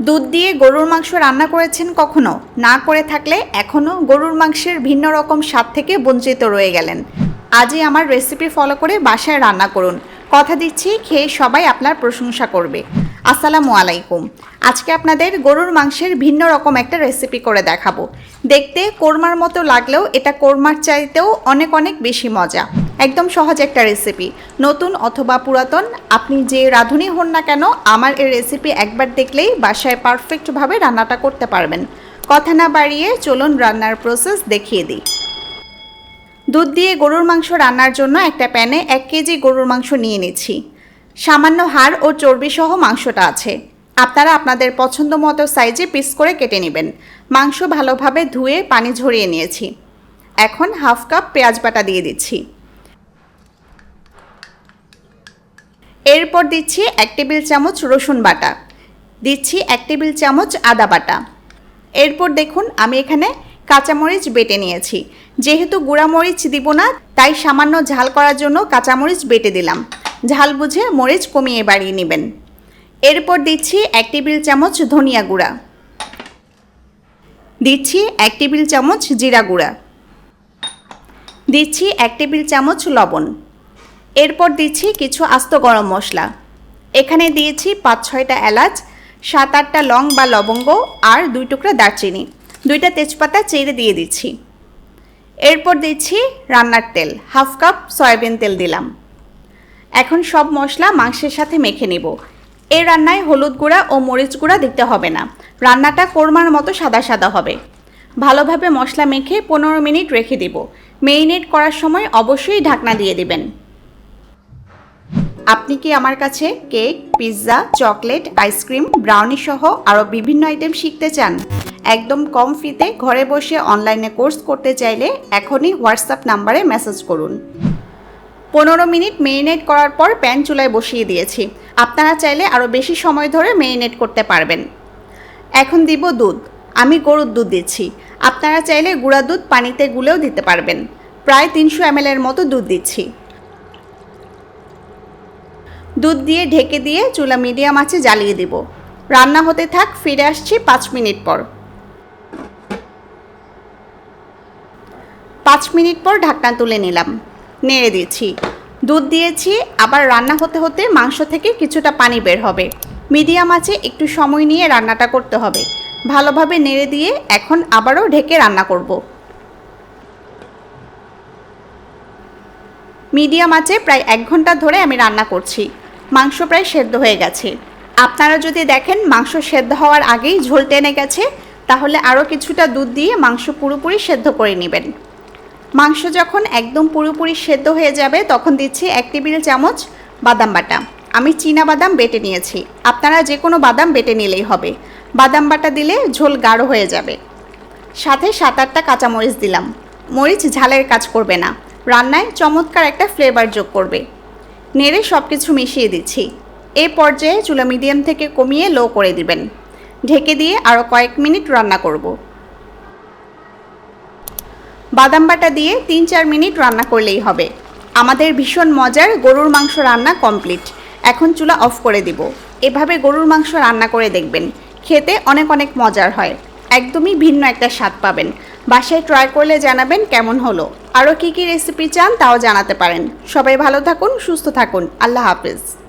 দুধ দিয়ে গরুর মাংস রান্না করেছেন কখনো? না করে থাকলে এখনও গরুর মাংসের ভিন্ন রকম স্বাদ থেকে বঞ্চিত রয়ে গেলেন। আজই আমার রেসিপি ফলো করে বাসায় রান্না করুন। কথা দিচ্ছি, খেয়ে সবাই আপনার প্রশংসা করবে। আসসালামু আলাইকুম। আজকে আপনাদের গরুর মাংসের ভিন্ন রকম একটা রেসিপি করে দেখাবো। দেখতে কোরমার মতো লাগলেও এটা কোরমার চাইতেও অনেক অনেক বেশি মজা। একদম সহজ একটা রেসিপি নতুন অথবা পুরাতন, আপনি যে রাঁধুনি হন না কেন, আমার এই রেসিপি একবার দেখলেই বাসায় পারফেক্টভাবে রান্নাটা করতে পারবেন। কথা না বাড়িয়ে চলুন রান্নার প্রসেস দেখিয়ে দিই। দুধ দিয়ে গরুর মাংস রান্নার জন্য একটা প্যানে এক কেজি গরুর মাংস নিয়ে নিচ্ছি। সামান্য হাড় ও চর্বি সহ মাংসটা আছে। আপনারা আপনাদের পছন্দ মতো সাইজে পিস করে কেটে নেবেন। মাংস ভালোভাবে ধুয়ে পানি ঝরিয়ে নিয়েছি। এখন হাফ কাপ পেঁয়াজ বাটা দিয়ে দিচ্ছি। এরপর দিচ্ছি এক টেবিল চামচ রসুন বাটা। দিচ্ছি এক টেবিল চামচ আদা বাটা। এরপর দেখুন, আমি এখানে কাঁচামরিচ বেটে নিয়েছি। যেহেতু গুঁড়ামরিচ দিব না, তাই সামান্য ঝাল করার জন্য কাঁচামরিচ বেটে দিলাম। ঝাল বুঝে মরিচ কমিয়ে বাড়িয়ে নেবেন। এরপর দিচ্ছি এক টেবিল চামচ ধনিয়া গুঁড়া। দিচ্ছি এক টেবিল চামচ জিরা গুঁড়া। দিচ্ছি এক টেবিল চামচ লবণ। এরপর দিচ্ছি কিছু আস্ত গরম মশলা। এখানে দিয়েছি পাঁচ ছয়টা এলাচ, সাত আটটা লং বা লবঙ্গ আর দুই টুকরা দারচিনি। দুইটা তেজপাতা চেড়ে দিয়ে দিচ্ছি। এরপর দিচ্ছি রান্নার তেল, হাফ কাপ সয়াবিন তেল দিলাম। এখন সব মশলা মাংসের সাথে মেখে নেব। এই রান্নায় হলুদ গুঁড়া ও মরিচ গুঁড়া দিতে হবে না। রান্নাটা কোরমার মতো সাদা সাদা হবে। ভালোভাবে মশলা মেখে পনেরো মিনিট রেখে দিব। মেরিনেট করার সময় অবশ্যই ঢাকনা দিয়ে দিবেন। আপনি কি আমার কাছে cake, pizza, chocolate, ice cream, brownie সহ আরও বিভিন্ন আইটেম শিখতে চান? একদম কম ফিতে ঘরে বসে অনলাইনে কোর্স করতে চাইলে এখনই হোয়াটসঅ্যাপ নাম্বারে মেসেজ করুন। পনেরো মিনিট মেরিনেট করার পর প্যান চুলায় বসিয়ে দিয়েছি। আপনারা চাইলে আরও বেশি সময় ধরে মেরিনেট করতে পারবেন। এখন দিব দুধ। আমি গরুর দুধ দিচ্ছি। আপনারা চাইলে গুঁড়া দুধ পানিতে গুলেও দিতে পারবেন। প্রায় তিনশো এর মতো দুধ দিচ্ছি। দুধ দিয়ে ঢেকে দিয়ে চুলা মিডিয়াম আছে জ্বালিয়ে দেব। রান্না হতে থাক, ফিরে আসছি পাঁচ মিনিট পর। পাঁচ মিনিট পর ঢাকনা তুলে নিলাম। নেড়ে দিয়েছি দুধ দিয়েছি, আবার রান্না হতে হতে মাংস থেকে কিছুটা পানি বের হবে। মিডিয়াম আছে একটু সময় নিয়ে রান্নাটা করতে হবে। ভালোভাবে নেড়ে দিয়ে এখন আবারও ঢেকে রান্না করব। মিডিয়াম আছে প্রায় এক ঘণ্টা ধরে আমি রান্না করছি। মাংস প্রায় সেদ্ধ হয়ে গেছে। আপনারা যদি দেখেন মাংস সেদ্ধ হওয়ার আগেই ঝোল টেনে গেছে, তাহলে আরও কিছুটা দুধ দিয়ে মাংস পুরোপুরি সেদ্ধ করে নেবেন। মাংস যখন একদম পুরোপুরি সেদ্ধ হয়ে যাবে, তখন দিচ্ছি এক টেবিল চামচ বাদাম বাটা। আমি চীনা বাদাম বেটে নিয়েছি। আপনারা যে কোনো বাদাম বেটে নিলেই হবে। বাদাম বাটা দিলে ঝোল গাঢ় হয়ে যাবে। সাথে সাত আটটা কাঁচামরিচ দিলাম। মরিচ ঝালের কাজ করবে না। রান্নায় চমৎকার একটা ফ্লেভার যোগ করবে। নেড়ে সব কিছু মিশিয়ে দিচ্ছি। এ পর্যায়ে চুলা মিডিয়াম থেকে কমিয়ে লো করে দিবেন। ঢেকে দিয়ে আরও কয়েক মিনিট রান্না করব। বাদাম বাটা দিয়ে তিন চার মিনিট রান্না করলেই হবে। আমাদের ভীষণ মজার গরুর মাংস রান্না কমপ্লিট। এখন চুলা অফ করে দিব। এভাবে গরুর মাংস রান্না করে দেখবেন। খেতে অনেক অনেক মজার হয়। একদমই ভিন্ন একটা স্বাদ পাবেন। বাসায় ট্রাই করলে জানাবেন কেমন হলো। আরও কী কী রেসিপি চান তাও জানাতে পারেন। সবাই ভালো থাকুন, সুস্থ থাকুন। আল্লাহ হাফিজ।